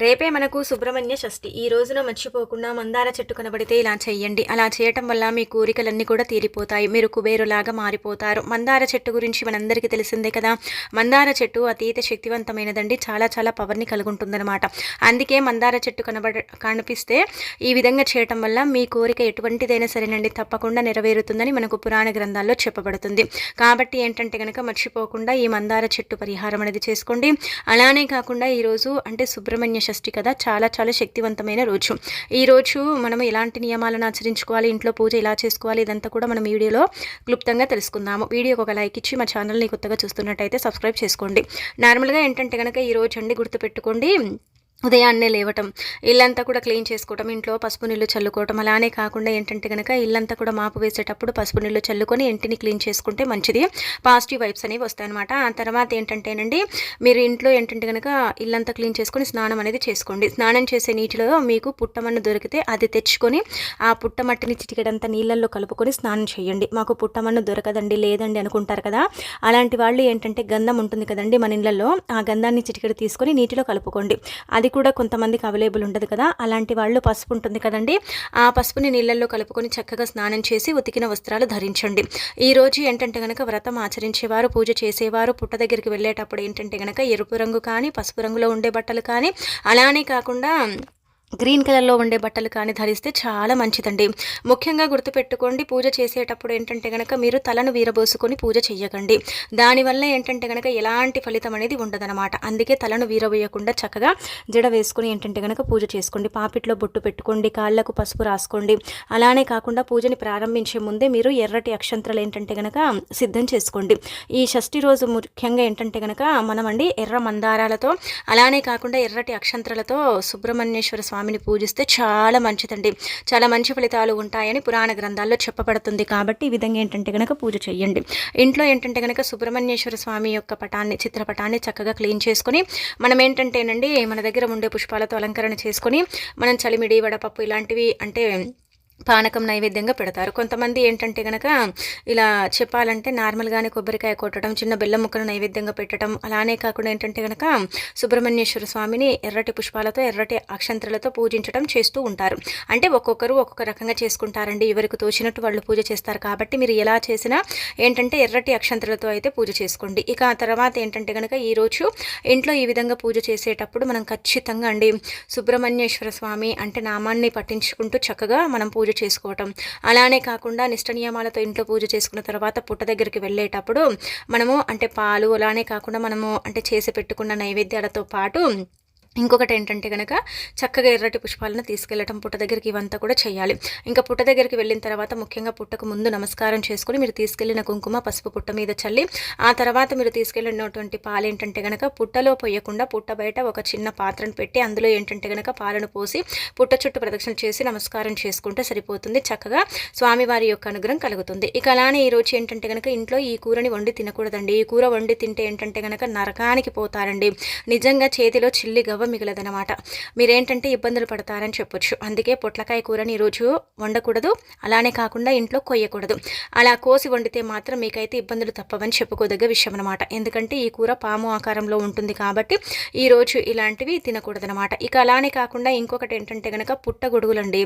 రేపే మనకు సుబ్రహ్మణ్య షష్ఠి. ఈ రోజున మర్చిపోకుండా మందార చెట్టు కనబడితే ఇలా చేయండి అలా చేయటం వల్ల మీ కోరికలన్నీ కూడా తీరిపోతాయి. మీరు కుబేరులాగా మారిపోతారు. మందార చెట్టు గురించి మనందరికీ తెలిసిందే కదా. మందార చెట్టు అతీత శక్తివంతమైనదండి. చాలా చాలా పవర్ని కలుగుంటుందన్నమాట. అందుకే మందార చెట్టు కనబడ కనిపిస్తే ఈ విధంగా చేయటం వల్ల మీ కోరిక ఎటువంటిదైనా సరేనండి. తప్పకుండా నెరవేరుతుందని మనకు పురాణ గ్రంథాల్లో చెప్పబడుతుంది. కాబట్టి ఏంటంటే కనుక మర్చిపోకుండా ఈ మందార చెట్టు పరిహారం అనేది చేసుకోండి. అలానే కాకుండా ఈరోజు అంటే సుబ్రహ్మణ్య షష్ఠి కదా చాలా చాలా శక్తివంతమైన రోజు. ఈ రోజు మనం ఎలాంటి నియమాలను ఆచరించుకోవాలి ఇంట్లో పూజ ఎలా చేసుకోవాలి ఇదంతా కూడా మనం వీడియోలో క్లుప్తంగా తెలుసుకుందాము. వీడియోకి ఒక లైక్ ఇచ్చి మా ఛానల్ని కొత్తగా చూస్తున్నట్టయితే సబ్స్క్రైబ్ చేసుకోండి. నార్మల్గా ఏంటంటే కనుక ఈ రోజు అండి గుర్తుపెట్టుకోండి ఉదయాన్నే లేవటం ఇల్లంతా కూడా క్లీన్ చేసుకోవటం ఇంట్లో పసుపు నీళ్ళు చల్లుకోవటం అలానే కాకుండా ఏంటంటే కనుక ఇల్లంతా కూడా మాపు వేసేటప్పుడు పసుపు నీళ్ళు చల్లుకొని ఇంటిని క్లీన్ చేసుకుంటే మంచిది. పాజిటివ్ వైబ్స్ అనేవి వస్తాయన్నమాట. ఆ తర్వాత ఏంటంటేనండి మీరు ఇంట్లో ఏంటంటే కనుక ఇల్లంతా క్లీన్ చేసుకొని స్నానం అనేది చేసుకోండి. స్నానం చేసే నీటిలో మీకు పుట్టమన్ను దొరికితే అది తెచ్చుకొని ఆ పుట్టమట్టిని చిటికెడంత నీళ్ళల్లో కలుపుకొని స్నానం చేయండి. మాకు పుట్టమన్ను దొరకదండి లేదండి అనుకుంటారు కదా. అలాంటి వాళ్ళు ఏంటంటే గంధం ఉంటుంది కదండి మన ఇళ్ళల్లో ఆ గంధాన్ని చిటికెడు తీసుకొని నీటిలో కలుపుకోండి. అది కూడా కొంతమందికి అవైలబుల్ ఉండదు కదా. అలాంటి వాళ్ళు పసుపు ఉంటుంది కదండి. ఆ పసుపుని నీళ్ళల్లో కలుపుకొని చక్కగా స్నానం చేసి ఉతికిన వస్త్రాలు ధరించండి. ఈరోజు ఏంటంటే కనుక వ్రతం ఆచరించేవారు పూజ చేసేవారు పుట్ట దగ్గరికి వెళ్ళేటప్పుడు ఏంటంటే కనుక ఎరుపు రంగు కానీ పసుపు రంగులో ఉండే బట్టలు కానీ అలానే కాకుండా గ్రీన్ కలర్లో ఉండే బట్టలు కానీ ధరిస్తే చాలా మంచిదండి. ముఖ్యంగా గుర్తుపెట్టుకోండి పూజ చేసేటప్పుడు ఏంటంటే కనుక మీరు తలను వీరబోసుకొని పూజ చేయకండి దానివల్ల ఏంటంటే కనుక ఎలాంటి ఫలితం అనేది ఉండదనమాట అందుకే తలను వీరబోయకుండా చక్కగా జడ వేసుకొని ఏంటంటే కనుక పూజ చేసుకోండి. పాపిట్లో బొట్టు పెట్టుకోండి కాళ్ళకు పసుపు రాసుకోండి. అలానే కాకుండా పూజని ప్రారంభించే ముందే మీరు ఎర్రటి అక్షంత్రాలు ఏంటంటే కనుక సిద్ధం చేసుకోండి. ఈ షష్ఠి రోజు ముఖ్యంగా ఏంటంటే కనుక మనమండి ఎర్ర మందారాలతో అలానే కాకుండా ఎర్రటి అక్షంత్రాలతో సుబ్రహ్మణ్యేశ్వర స్వామి స్వామిని పూజిస్తే చాలా మంచిదండి. చాలా మంచి ఫలితాలు ఉంటాయని పురాణ గ్రంథాల్లో చెప్పబడుతుంది. కాబట్టి ఈ విధంగా ఏంటంటే కనుక పూజ చేయండి. ఇంట్లో ఏంటంటే కనుక సుబ్రహ్మణ్యేశ్వర స్వామి యొక్క పటాన్ని చిత్రపటాన్ని చక్కగా క్లీన్ చేసుకొని మనం ఏంటంటేనండి మన దగ్గర ఉండే పుష్పాలతో అలంకరణ చేసుకొని మనం చలిమిడి వడపప్పు ఇలాంటివి అంటే పానకం నైవేద్యంగా పెడతారు. కొంతమంది ఏంటంటే కనుక ఇలా చెప్పాలంటే నార్మల్గానే కొబ్బరికాయ కొట్టడం చిన్న బెల్లం ముక్కను నైవేద్యంగా పెట్టడం అలానే కాకుండా ఏంటంటే కనుక సుబ్రహ్మణ్యేశ్వర స్వామిని ఎర్రటి పుష్పాలతో ఎర్రటి అక్షంత్రలతో పూజించడం చేస్తూ ఉంటారు. అంటే ఒక్కొక్కరు ఒక్కొక్క రకంగా చేసుకుంటారండి. ఎవరికి తోచినట్టు వాళ్ళు పూజ చేస్తారు. కాబట్టి మీరు ఎలా చేసినా ఏంటంటే ఎర్రటి అక్షంత్రలతో అయితే పూజ చేసుకోండి. ఇక ఆ తర్వాత ఏంటంటే కనుక ఈరోజు ఇంట్లో ఈ విధంగా పూజ చేసేటప్పుడు మనం ఖచ్చితంగా అండి సుబ్రహ్మణ్యేశ్వర స్వామి అంటే నామాన్ని పట్టించుకుంటూ చక్కగా మనం పూజ పూజ చేసుకోవటం. అలానే కాకుండా నిష్ట నియమాలతో ఇంట్లో పూజ చేసుకున్న తర్వాత పుట్ట దగ్గరికి వెళ్ళేటప్పుడు మనము అంటే పాలు అలానే కాకుండా మనము అంటే చేసి పెట్టుకున్న నైవేద్యాలతో పాటు ఇంకొకటి ఏంటంటే కనుక చక్కగా ఎర్రటి పుష్పాలను తీసుకెళ్ళటం పుట్ట దగ్గరికి ఇవంతా కూడా చేయాలి. ఇంకా పుట్ట దగ్గరికి వెళ్ళిన తర్వాత ముఖ్యంగా పుట్టకు ముందు నమస్కారం చేసుకుని మీరు తీసుకెళ్ళిన కుంకుమ పసుపు పుట్ట మీద చల్లి ఆ తర్వాత మీరు తీసుకెళ్ళినటువంటి పాలు ఏంటంటే కనుక పుట్టలో పోయకుండా పుట్ట బయట ఒక చిన్న పాత్రను పెట్టి అందులో ఏంటంటే కనుక పాలను పోసి పుట్ట చుట్టూ ప్రదక్షిణ చేసి నమస్కారం చేసుకుంటే సరిపోతుంది. చక్కగా స్వామివారి యొక్క అనుగ్రహం కలుగుతుంది. ఇక అలానే ఈ రోజు ఏంటంటే కనుక ఇంట్లో ఈ కూరని వండి తినకూడదండి. ఈ కూర వండి తింటే ఏంటంటే కనుక నరకానికి పోతారండి. నిజంగా చేతిలో చిల్లి గవ్వ లాభం మిగలదనమాట మీరేంటంటే ఇబ్బందులు పడతారని చెప్పొచ్చు. అందుకే పొట్లకాయ కూరని ఈరోజు వండకూడదు. అలానే కాకుండా ఇంట్లో కొయ్యకూడదు. అలా కోసి వండితే మాత్రం మీకైతే ఇబ్బందులు తప్పవని చెప్పుకోదగ్గ విషయం అనమాట ఎందుకంటే ఈ కూర పాము ఆకారంలో ఉంటుంది కాబట్టి ఈరోజు ఇలాంటివి తినకూడదనమాట ఇక అలానే కాకుండా ఇంకొకటి ఏంటంటే కనుక పుట్టగొడుగులండి.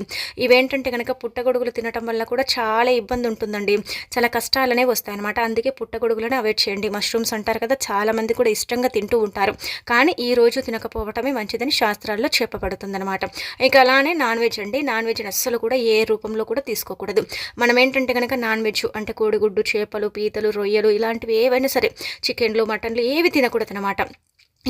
ఇవేంటంటే కనుక పుట్టగొడుగులు తినటం వల్ల కూడా చాలా ఇబ్బంది ఉంటుందండి. చాలా కష్టాలనే వస్తాయన్నమాట. అందుకే పుట్టగొడుగులను అవాయిడ్ చేయండి. మష్రూమ్స్ అంటారు కదా చాలామంది కూడా ఇష్టంగా తింటూ ఉంటారు. కానీ ఈ రోజు తినకపోవటం తినడమే మంచిదని శాస్త్రాల్లో చెప్పబడుతుందన్నమాట. ఇక అలానే నాన్ వెజ్ అండి. నాన్ వెజ్ అస్సలు కూడా ఏ రూపంలో కూడా తీసుకోకూడదు. మనం ఏంటంటే కనుక నాన్ వెజ్ అంటే కోడిగుడ్డు చేపలు పీతలు రొయ్యలు ఇలాంటివి ఏవైనా సరే చికెన్లు మటన్లు ఏవి తినకూడదు అనమాట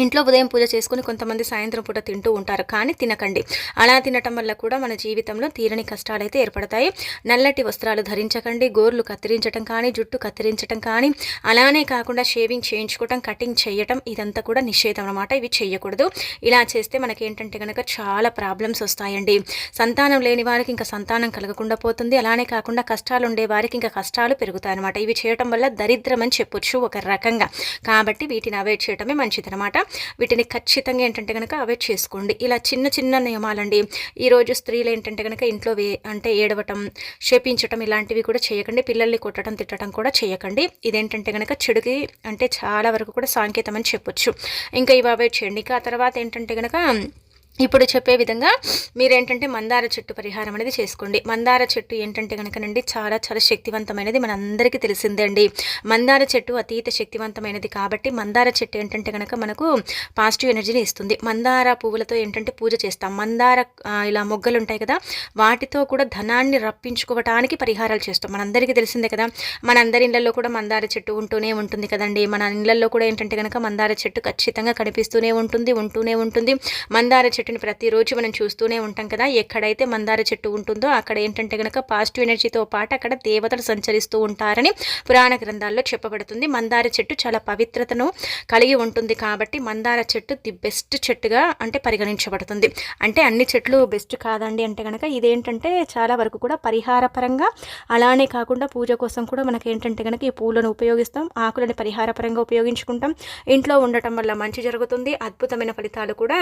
ఇంట్లో ఉదయం పూజ చేసుకుని కొంతమంది సాయంత్రం పూట తింటూ ఉంటారు కానీ తినకండి. అలా తినటం వల్ల కూడా మన జీవితంలో తీరని కష్టాలైతే ఏర్పడతాయి. నల్లటి వస్త్రాలు ధరించకండి గోర్లు కత్తిరించటం కానీ జుట్టు కత్తిరించటం కానీ అలానే కాకుండా షేవింగ్ చేయించుకోవటం కటింగ్ చేయటం ఇదంతా కూడా నిషేధం అనమాట ఇవి చేయకూడదు ఇలా చేస్తే మనకి ఏంటంటే కనుక చాలా ప్రాబ్లమ్స్ వస్తాయండి. సంతానం లేని వారికి ఇంకా సంతానం కలగకుండా పోతుంది. అలానే కాకుండా కష్టాలు ఉండే వారికి ఇంకా కష్టాలు పెరుగుతాయి అనమాట ఇవి చేయటం వల్ల దరిద్రం అని చెప్పొచ్చు ఒక రకంగా. కాబట్టి వీటిని అవాయిడ్ చేయటమే మంచిది అనమాట వీటిని ఖచ్చితంగా ఏంటంటే కనుక అవాయిడ్ చేసుకోండి. ఇలా చిన్న చిన్న నియమాలండి. ఈరోజు స్త్రీలు ఏంటంటే కనుక ఇంట్లో వే అంటే ఏడవటం శపించటం ఇలాంటివి కూడా చేయకండి. పిల్లల్ని కొట్టడం తిట్టడం కూడా చేయకండి. ఇదేంటంటే కనుక చెడుకి అంటే చాలా వరకు కూడా సాంకేతం అని చెప్పొచ్చు. ఇంకా ఇవి అవాయిడ్ చేయండి. ఇంకా తర్వాత ఏంటంటే కనుక ఇప్పుడు చెప్పే విధంగా మీరేంటంటే మందార చెట్టు పరిహారం అనేది చేసుకోండి. మందార చెట్టు ఏంటంటే కనుకనండి చాలా చాలా శక్తివంతమైనది మనందరికీ తెలిసిందే అండి. మందార చెట్టు అతీత శక్తివంతమైనది కాబట్టి మందార చెట్టు ఏంటంటే కనుక మనకు పాజిటివ్ ఎనర్జీని ఇస్తుంది. మందార పువ్వులతో ఏంటంటే పూజ చేస్తాం. మందార ఇలా మొగ్గలు ఉంటాయి కదా వాటితో కూడా ధనాన్ని రప్పించుకోవటానికి పరిహారాలు చేస్తాం. మనందరికీ తెలిసిందే కదా మన అందరి ఇళ్ళలో కూడా మందార చెట్టు ఉంటూనే ఉంటుంది కదండి. మన ఇళ్ళలో కూడా ఏంటంటే కనుక మందార చెట్టు ఖచ్చితంగా కనిపిస్తూనే ఉంటుంది ఉంటూనే ఉంటుంది. మందార చెట్టు చెట్టుని ప్రతిరోజు మనం చూస్తూనే ఉంటాం కదా. ఎక్కడైతే మందార చెట్టు ఉంటుందో అక్కడ ఏంటంటే కనుక పాజిటివ్ ఎనర్జీతో పాటు అక్కడ దేవతలు సంచరిస్తూ ఉంటారని పురాణ గ్రంథాల్లో చెప్పబడుతుంది. మందార చెట్టు చాలా పవిత్రతను కలిగి ఉంటుంది కాబట్టి మందార చెట్టు ది బెస్ట్ చెట్టుగా అంటే పరిగణించబడుతుంది. అంటే అన్ని చెట్లు బెస్ట్ కాదండి అంటే కనుక ఇదేంటంటే చాలా వరకు కూడా పరిహార పరంగా అలానే కాకుండా పూజ కోసం కూడా మనకి ఏంటంటే కనుక ఈ పూలను ఉపయోగిస్తాం. ఆకులని పరిహార పరంగా ఉపయోగించుకుంటాం. ఇంట్లో ఉండటం వల్ల మంచి జరుగుతుంది. అద్భుతమైన ఫలితాలు కూడా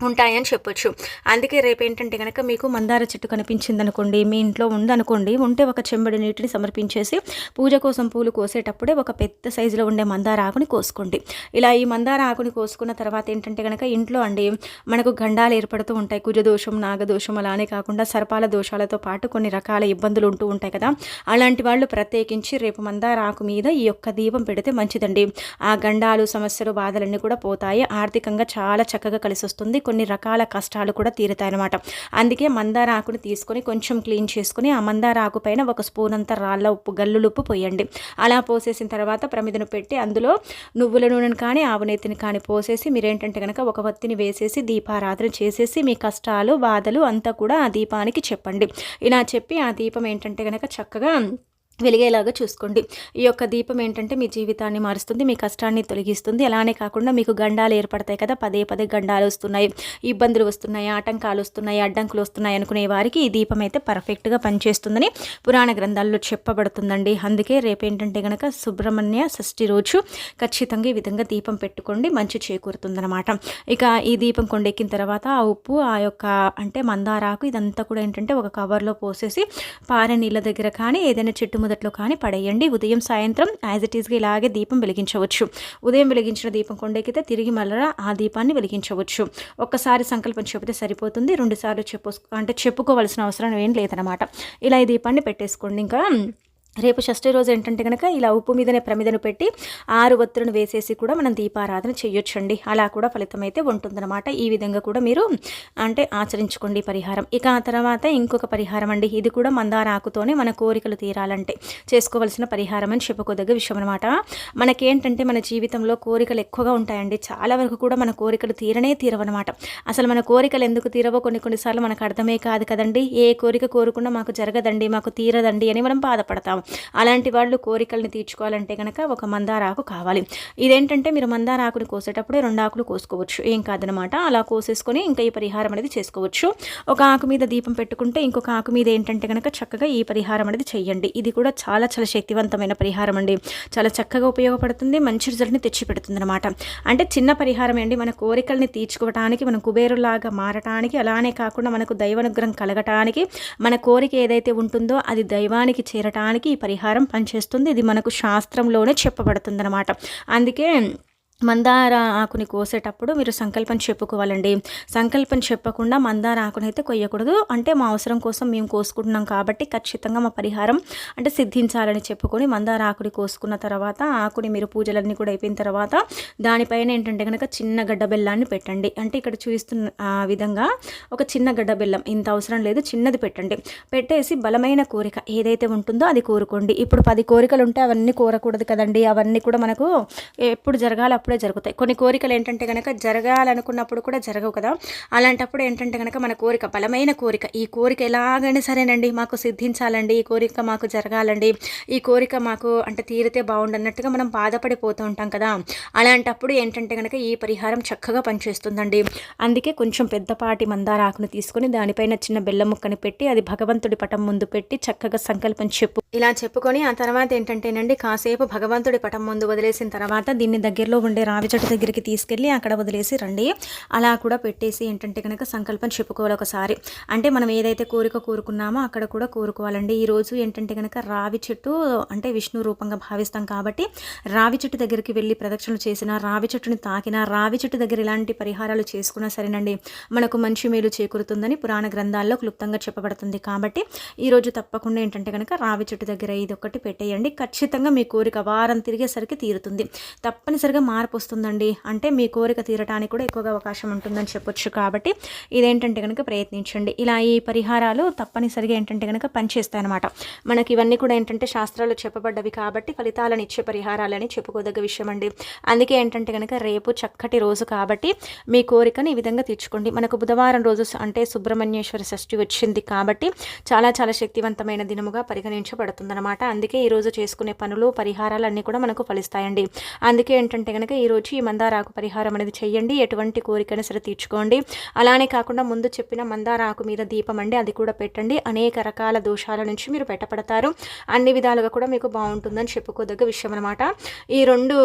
ఉంటాయని చెప్పొచ్చు. అందుకే రేపు ఏంటంటే కనుక మీకు మందార చెట్టు కనిపించింది అనుకోండి మీ ఇంట్లో ఉందనుకోండి ఉంటే ఒక చెంబడి నీటిని సమర్పించేసి పూజ కోసం పూలు కోసేటప్పుడే ఒక పెద్ద సైజులో ఉండే మందార ఆకుని కోసుకోండి. ఇలా ఈ మందార ఆకుని కోసుకున్న తర్వాత ఏంటంటే కనుక ఇంట్లో అండి మనకు గండాలు ఏర్పడుతూ ఉంటాయి. కుజదోషం నాగదోషం అలానే కాకుండా సర్పాల దోషాలతో పాటు కొన్ని రకాల ఇబ్బందులు ఉంటూ ఉంటాయి కదా. అలాంటి వాళ్ళు ప్రత్యేకించి రేపు మందార ఆకు మీద ఈ యొక్క దీపం పెడితే మంచిదండి. ఆ గండాలు సమస్యలు బాధలన్నీ కూడా పోతాయి. ఆర్థికంగా చాలా చక్కగా కలిసి వస్తుంది కొన్ని రకాల కష్టాలు కూడా తీరుతాయి అనమాట అందుకే మందార ఆకుని తీసుకొని కొంచెం క్లీన్ చేసుకుని ఆ మందార ఆకు పైన ఒక స్పూన్ అంత రాళ్ళ ఉప్పు గల్లులుప్పు పోయండి. అలా పోసేసిన తర్వాత ప్రమిదను పెట్టి అందులో నువ్వుల నూనెను కానీ ఆవునేతిని కానీ పోసేసి మీరేంటంటే కనుక ఒక వత్తిని వేసేసి దీపారాధన చేసేసి మీ కష్టాలు బాధలు అంతా కూడా ఆ దీపానికి చెప్పండి. ఇలా చెప్పి ఆ దీపం ఏంటంటే కనుక చక్కగా వెలిగేలాగా చూసుకోండి. ఈ యొక్క దీపం ఏంటంటే మీ జీవితాన్ని మారుస్తుంది మీ కష్టాన్ని తొలగిస్తుంది. అలానే కాకుండా మీకు గండాలు ఏర్పడతాయి కదా పదే పదే గండాలు వస్తున్నాయి. ఇబ్బందులు వస్తున్నాయి ఆటంకాలు వస్తున్నాయి అడ్డంకులు వస్తున్నాయి అనుకునే వారికి ఈ దీపం అయితే పర్ఫెక్ట్గా పనిచేస్తుందని పురాణ గ్రంథాల్లో చెప్పబడుతుందండి. అందుకే రేపేంటంటే కనుక సుబ్రహ్మణ్య షష్ఠి రోజు ఖచ్చితంగా ఈ విధంగా దీపం పెట్టుకోండి మంచి చేకూరుతుందనమాట ఇక ఈ దీపం కొండెక్కిన తర్వాత ఆ ఉప్పు ఆ యొక్క అంటే మందారాకు ఇదంతా కూడా ఏంటంటే ఒక కవర్లో పోసేసి పారే నీళ్ళ దగ్గర కానీ ఏదైనా చెట్టు మొదట్లో కానీ పడేయండి. ఉదయం సాయంత్రం యాజ్ ఇట్ ఈస్గా ఇలాగే దీపం వెలిగించవచ్చు. ఉదయం వెలిగించిన దీపం కొండెక్కితే తిరిగి మళ్ళా ఆ దీపాన్ని వెలిగించవచ్చు. ఒక్కసారి సంకల్పం చెబితే సరిపోతుంది. రెండుసార్లు చెప్పు అంటే చెప్పుకోవాల్సిన అవసరం ఏం లేదనమాట ఇలా ఈ దీపాన్ని పెట్టేసుకోండి. ఇంకా రేపు షష్ఠి రోజు ఏంటంటే కనుక ఇలా ఉప్పు మీదనే ప్రమిదను పెట్టి ఆరు ఒత్తులను వేసేసి కూడా మనం దీపారాధన చేయొచ్చండి అలా కూడా ఫలితం అయితే ఉంటుందన్నమాట. ఈ విధంగా కూడా మీరు అంటే ఆచరించుకోండి పరిహారం. ఇక ఆ తర్వాత ఇంకొక పరిహారం అండి. ఇది కూడా మందార ఆకుతోనే మన కోరికలు తీరాలంటే చేసుకోవలసిన పరిహారం అని చెప్పుకోదగ్గ విషయం అనమాట మనకేంటంటే మన జీవితంలో కోరికలు ఎక్కువగా ఉంటాయండి. చాలా వరకు కూడా మన కోరికలు తీరనే తీరవన్నమాట. అసలు మన కోరికలు ఎందుకు తీరవో కొన్ని కొన్నిసార్లు మనకు అర్థమే కాదు కదండి. ఏ కోరిక కోరుకున్నా మాకు జరగదండి మాకు తీరదండి అని మనం బాధపడతాం. అలాంటి వాళ్ళు కోరికల్ని తీర్చుకోవాలంటే కనుక ఒక మందార ఆకు కావాలి. ఇదేంటంటే మీరు మందార ఆకుని కోసేటప్పుడే రెండు ఆకులు కోసుకోవచ్చు. ఏం కాదనమాట అలా కోసేసుకొని ఇంకా ఈ పరిహారం అనేది చేసుకోవచ్చు. ఒక ఆకు మీద దీపం పెట్టుకుంటే ఇంకొక ఆకు మీద ఏంటంటే కనుక చక్కగా ఈ పరిహారం అనేది చేయండి ఇది కూడా చాలా చాలా శక్తివంతమైన పరిహారం అండి. చాలా చక్కగా ఉపయోగపడుతుంది మంచి రిజల్ట్ని తెచ్చిపెడుతుంది అనమాట అంటే చిన్న పరిహారం అండి. మన కోరికల్ని తీర్చుకోవడానికి మన కుబేరులాగా మారటానికి అలానే కాకుండా మనకు దైవానుగ్రహం కలగటానికి మన కోరిక ఏదైతే ఉంటుందో అది దైవానికి చేరటానికి పరిహారం పనిచేస్తుంది. ఇది మనకు శాస్త్రంలోనే చెప్పబడుతుంది అనమాట అందుకే మందార ఆకుని కోసేటప్పుడు మీరు సంకల్పం చెప్పుకోవాలండి. సంకల్పం చెప్పకుండా మందార ఆకుని అయితే కొయ్యకూడదు. అంటే మా అవసరం కోసం మేము కోసుకుంటున్నాం కాబట్టి ఖచ్చితంగా మా పరిహారం అంటే సిద్ధించాలని చెప్పుకొని మందార ఆకుని కోసుకున్న తర్వాత ఆకుని మీరు పూజలన్నీ కూడా అయిపోయిన తర్వాత దానిపైన ఏంటంటే కనుక చిన్న గడ్డ బెల్లాన్ని పెట్టండి. అంటే ఇక్కడ చూస్తున్న విధంగా ఒక చిన్న గడ్డ బెల్లం. ఇంత అవసరం లేదు చిన్నది పెట్టండి. పెట్టేసి బలమైన కోరిక ఏదైతే ఉంటుందో అది కోరుకోండి. ఇప్పుడు పది కోరికలు ఉంటే అవన్నీ కోరకూడదు కదండి. అవన్నీ కూడా మనకు ఎప్పుడు జరగాలి అప్పుడే జరుగుతాయి. కొన్ని కోరికలు ఏంటంటే కనుక జరగాలనుకున్నప్పుడు కూడా జరగవు కదా. అలాంటప్పుడు ఏంటంటే కనుక మన కోరిక బలమైన కోరిక ఈ కోరిక ఎలాగైనా సరేనండి మాకు సిద్ధించాలండి ఈ కోరిక మాకు జరగాలండి ఈ కోరిక మాకు అంటే తీరితే బాగుండన్నట్టుగా మనం బాధపడిపోతూ ఉంటాం కదా. అలాంటప్పుడు ఏంటంటే కనుక ఈ పరిహారం చక్కగా పనిచేస్తుందండి. అందుకే కొంచెం పెద్దపాటి మందార ఆకును తీసుకొని దానిపైన చిన్న బెల్లం ముక్కని పెట్టి అది భగవంతుడి పటం ముందు పెట్టి చక్కగా సంకల్పం చెప్పు. ఇలా చెప్పుకొని ఆ తర్వాత ఏంటంటేనండి కాసేపు భగవంతుడి పటం ముందు వదిలేసిన తర్వాత దీన్ని దగ్గరలో ఉండే ఉండే రావి చెట్టు దగ్గరికి తీసుకెళ్ళి అక్కడ వదిలేసి రండి. అలా కూడా పెట్టేసి ఏంటంటే కనుక సంకల్పం చెప్పుకోవాలి ఒకసారి. అంటే మనం ఏదైతే కోరిక కోరుకున్నామో అక్కడ కూడా కోరుకోవాలండి. ఈరోజు ఏంటంటే కనుక రావి చెట్టు అంటే విష్ణు రూపంగా భావిస్తాం కాబట్టి రావి చెట్టు దగ్గరికి వెళ్ళి ప్రదక్షిణలు చేసిన రావి చెట్టుని తాకినా రావి చెట్టు దగ్గర ఇలాంటి పరిహారాలు చేసుకున్నా సరేనండి. మనకు మంచి మేలు చేకూరుతుందని పురాణ గ్రంథాల్లో క్లుప్తంగా చెప్పబడుతుంది కాబట్టి ఈరోజు తప్పకుండా ఏంటంటే కనుక రావి చెట్టు దగ్గర ఇది ఒకటి పెట్టేయండి. ఖచ్చితంగా మీ కోరిక వారం తిరిగేసరికి తీరుతుంది. తప్పనిసరిగా మార్పు వస్తుందండి అంటే మీ కోరిక తీరటానికి కూడా ఎక్కువగా అవకాశం ఉంటుందని చెప్పొచ్చు కాబట్టి ఇదేంటంటే కనుక ప్రయత్నించండి. ఇలా ఈ పరిహారాలు తప్పనిసరిగా ఏంటంటే కనుక పనిచేస్తాయి అనమాట మనకి ఇవన్నీ కూడా ఏంటంటే శాస్త్రాలు చెప్పబడ్డవి కాబట్టి ఫలితాలను ఇచ్చే పరిహారాలని చెప్పుకోదగ్గ విషయం అండి అందుకే ఏంటంటే కనుక రేపు చక్కటి రోజు కాబట్టి మీ కోరికను ఈ విధంగా తీర్చుకోండి. మనకు బుధవారం రోజు అంటే సుబ్రహ్మణ్యేశ్వర షష్ఠి వచ్చింది కాబట్టి చాలా చాలా శక్తివంతమైన దినముగా పరిగణించబడుతుందన్నమాట. అందుకే ఈరోజు చేసుకునే పనులు పరిహారాలు అన్నీ కూడా మనకు ఫలిస్తాయండి. అందుకే ఏంటంటే కనుక ఈరోజు ఈ మందారాకు పరిహారం అనేది చేయండి. ఎటువంటి కోరికను సరే తీర్చుకోండి. అలానే కాకుండా ముందు చెప్పిన మందారాకు మీద దీపం అండి అది కూడా పెట్టండి. అనేక రకాల దోషాల నుంచి మీరు పెట్టబడతారు. అన్ని విధాలుగా కూడా మీకు బాగుంటుందని చెప్పుకోదగ్గ విషయం అనమాట ఈ రెండు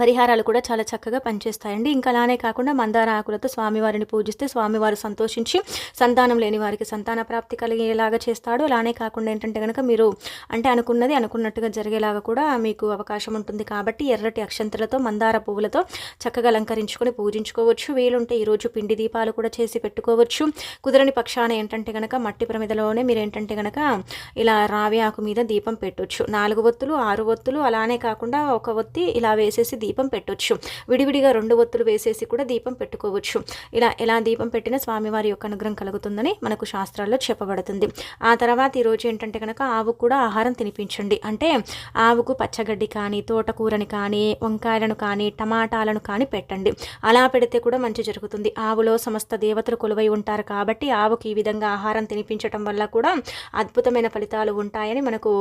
పరిహారాలు కూడా చాలా చక్కగా పనిచేస్తాయండి. ఇంకా అలానే కాకుండా మందార ఆకులతో స్వామివారిని పూజిస్తే స్వామివారు సంతోషించి సంతానం లేని వారికి సంతాన ప్రాప్తి కలిగేలాగా చేస్తాడు. అలానే కాకుండా ఏంటంటే కనుక మీరు అంటే అనుకున్నది అనుకున్నట్టుగా జరిగేలాగా కూడా మీకు అవకాశం ఉంటుంది కాబట్టి ఎర్రటి అక్షంతలతో మందార పువ్వులతో చక్కగా అలంకరించుకొని పూజించుకోవచ్చు. వీలుంటే ఈరోజు పిండి దీపాలు కూడా చేసి పెట్టుకోవచ్చు. కుదరని పక్షాన ఏంటంటే కనుక మట్టి ప్రమిదలోనే మీరు ఏంటంటే కనుక ఇలా రావి ఆకు మీద దీపం పెట్టవచ్చు నాలుగు ఒత్తులు ఆరు ఒత్తులు అలానే కాకుండా ఒక ఒత్తి ఇలా వేసేసి దీపం పెట్టొచ్చు. విడివిడిగా రెండు ఒత్తులు వేసేసి కూడా దీపం పెట్టుకోవచ్చు. ఇలా ఎలా దీపం పెట్టినా స్వామివారి యొక్క అనుగ్రహం కలుగుతుందని మనకు శాస్త్రాల్లో చెప్పబడుతుంది. ఆ తర్వాత ఈరోజు ఏంటంటే కనుక ఆవుకు కూడా ఆహారం తినిపించండి. అంటే ఆవుకు పచ్చగడ్డి కానీ తోటకూరని కానీ వంకాయలను కానీ టమాటాలను కానీ పెట్టండి. అలా పెడితే కూడా మంచి జరుగుతుంది. ఆవులో సమస్త దేవతలు కొలువై ఉంటారు కాబట్టి ఆవుకి ఈ విధంగా ఆహారం తినిపించటం వల్ల కూడా అద్భుతమైన ఫలితాలు ఉంటాయని మనకు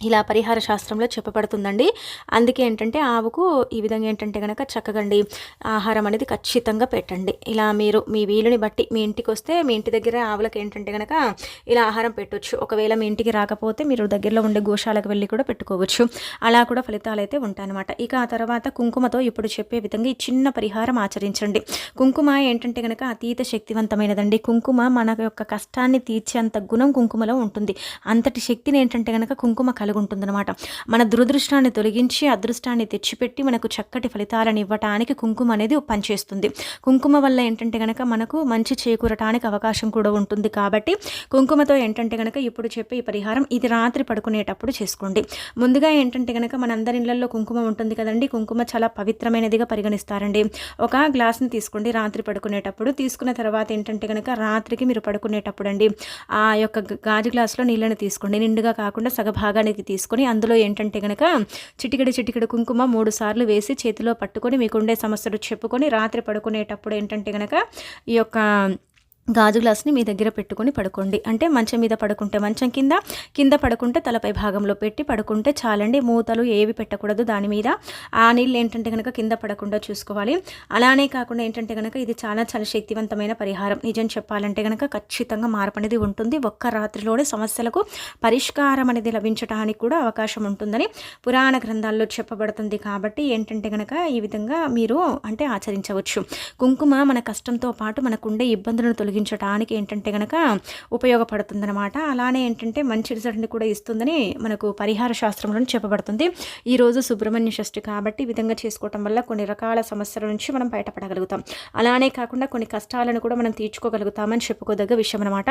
ఇలా పరిహార శాస్త్రంలో చెప్పబడుతుందండి. అందుకే ఏంటంటే ఆవుకు ఈ విధంగా ఏంటంటే కనుక చక్కగండి ఆహారం అనేది ఖచ్చితంగా పెట్టండి. ఇలా మీరు మీ వీలుని బట్టి మీ ఇంటికి వస్తే మీ ఇంటి దగ్గర ఆవులకు ఏంటంటే కనుక ఇలా ఆహారం పెట్టవచ్చు ఒకవేళ మీ ఇంటికి రాకపోతే మీరు దగ్గరలో ఉండే గోశాలకు వెళ్ళి కూడా పెట్టుకోవచ్చు. అలా కూడా ఫలితాలు అయితే ఉంటాయన్నమాట. ఇక ఆ తర్వాత కుంకుమతో ఇప్పుడు చెప్పే విధంగా ఈ చిన్న పరిహారం ఆచరించండి. కుంకుమ ఏంటంటే కనుక అతీత శక్తివంతమైనదండి. కుంకుమ మన యొక్క కష్టాన్ని తీర్చేంత గుణం కుంకుమలో ఉంటుంది. అంతటి శక్తిని ఏంటంటే కనుక కుంకుమ కలిగి ఉంటుందన్నమాట మన దురదృష్టాన్ని తొలగించి అదృష్టాన్ని తెచ్చిపెట్టి మనకు చక్కటి ఫలితాలను ఇవ్వటానికి కుంకుమ అనేది పనిచేస్తుంది. కుంకుమ వల్ల ఏంటంటే కనుక మనకు మంచి చేకూరటానికి అవకాశం కూడా ఉంటుంది కాబట్టి కుంకుమతో ఏంటంటే కనుక ఇప్పుడు చెప్పే ఈ పరిహారం ఇది రాత్రి పడుకునేటప్పుడు చేసుకోండి. ముందుగా ఏంటంటే కనుక మనందరి ఇళ్ళలో కుంకుమ ఉంటుంది కదండి కుంకుమ చాలా పవిత్రమైనదిగా పరిగణిస్తారండి. ఒక గ్లాస్ని తీసుకోండి రాత్రి పడుకునేటప్పుడు. తీసుకున్న తర్వాత ఏంటంటే కనుక రాత్రికి మీరు పడుకునేటప్పుడు అండి ఆ యొక్క గాజు గ్లాసులో నీళ్ళని తీసుకోండి. నిండుగా కాకుండా సగభాగాన్ని చేతికి తీసుకొని అందులో ఏంటంటే కనుక చిటికెడు చిటికెడు కుంకుమ మూడు సార్లు వేసి చేతిలో పట్టుకొని మీకుండే సమస్యలు చెప్పుకొని రాత్రి పడుకునేటప్పుడు ఏంటంటే కనుక ఈ యొక్క గాజు గ్లాస్ని మీ దగ్గర పెట్టుకొని పడుకోండి. అంటే మంచం మీద పడుకుంటే మంచం కింద కింద పడుకుంటే తలపై భాగంలో పెట్టి పడుకుంటే చాలండి. మూతలు ఏవి పెట్టకూడదు దాని మీద. ఆ నీళ్ళు ఏంటంటే కనుక కింద పడకుండా చూసుకోవాలి. అలానే కాకుండా ఏంటంటే కనుక ఇది చాలా చాలా శక్తివంతమైన పరిహారం. నిజం చెప్పాలంటే కనుక ఖచ్చితంగా మార్పు అనేది ఉంటుంది. ఒక్క రాత్రిలోనే సమస్యలకు పరిష్కారం అనేది లభించడానికి కూడా అవకాశం ఉంటుందని పురాణ గ్రంథాల్లో చెప్పబడుతుంది. కాబట్టి ఏంటంటే కనుక ఈ విధంగా మీరు అంటే ఆచరించవచ్చు. కుంకుమ మన కష్టంతో పాటు మనకుండే ఇబ్బందులను తొలగి తొలగించడానికి ఏంటంటే కనుక ఉపయోగపడుతుందన్నమాట. అలానే ఏంటంటే మంచి రిజల్ట్ని కూడా ఇస్తుందని మనకు పరిహార శాస్త్రంలో చెప్పబడుతుంది. ఈరోజు సుబ్రహ్మణ్య షష్ఠి కాబట్టి ఈ విధంగా చేసుకోవటం వల్ల కొన్ని రకాల సమస్యల నుంచి మనం బయటపడగలుగుతాం. అలానే కాకుండా కొన్ని కష్టాలను కూడా మనం తీర్చుకోగలుగుతామని చెప్పుకోదగ్గ విషయం అనమాట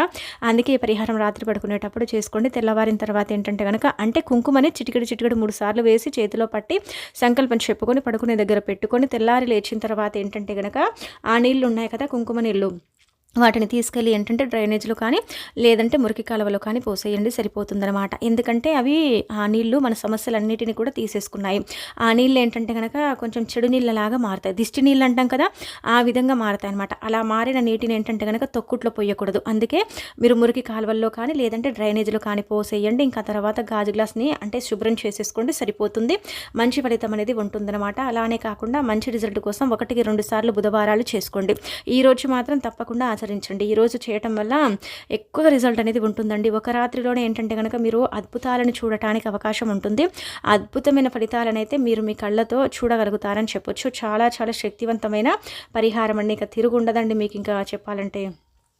అందుకే పరిహారం రాత్రి పడుకునేటప్పుడు చేసుకోండి. తెల్లవారిన తర్వాత ఏంటంటే కనుక అంటే కుంకుమని చిటికిడి చిటికిడి మూడు సార్లు వేసి చేతిలో పట్టి సంకల్పం చెప్పుకొని పడుకునే దగ్గర పెట్టుకొని తెల్లారి లేచిన తర్వాత ఏంటంటే కనుక ఆ నీళ్ళు ఉన్నాయి కదా కుంకుమ నీళ్ళు. వాటిని తీసుకెళ్ళి ఏంటంటే డ్రైనేజ్లో కానీ లేదంటే మురికి కాలువలో కానీ పోసేయండి సరిపోతుందనమాట ఎందుకంటే అవి ఆ నీళ్ళు మన సమస్యలన్నిటిని కూడా తీసేసుకున్నాయి. ఆ నీళ్ళు ఏంటంటే కనుక కొంచెం చెడు నీళ్ళలాగా మారుతాయి. దిష్టి నీళ్ళు అంటాం కదా ఆ విధంగా మారుతాయి అనమాట అలా మారిన నీటిని ఏంటంటే కనుక తొక్కుట్లో పోయకూడదు. అందుకే మీరు మురికి కాలువల్లో కానీ లేదంటే డ్రైనేజ్లో కానీ పోసేయండి. ఇంకా తర్వాత గాజు గ్లాస్ని అంటే శుభ్రం చేసేసుకోండి సరిపోతుంది. మంచి ఫలితం అనేది ఉంటుందన్నమాట. అలానే కాకుండా మంచి రిజల్ట్ కోసం ఒకటికి రెండు సార్లు బుధవారాలు చేసుకోండి. ఈరోజు మాత్రం తప్పకుండా ఆచరించండి ఈరోజు చేయటం వల్ల ఎక్కువ రిజల్ట్ అనేది ఉంటుందండి. ఒక రాత్రిలోనే ఏంటంటే కనుక మీరు అద్భుతాలను చూడటానికి అవకాశం ఉంటుంది. అద్భుతమైన ఫలితాలను అయితే మీరు మీ కళ్ళతో చూడగలుగుతారని చెప్పొచ్చు. చాలా చాలా శక్తివంతమైన పరిహారం అండి. ఇంకా తిరుగుండదండి మీకు ఇంకా చెప్పాలంటే.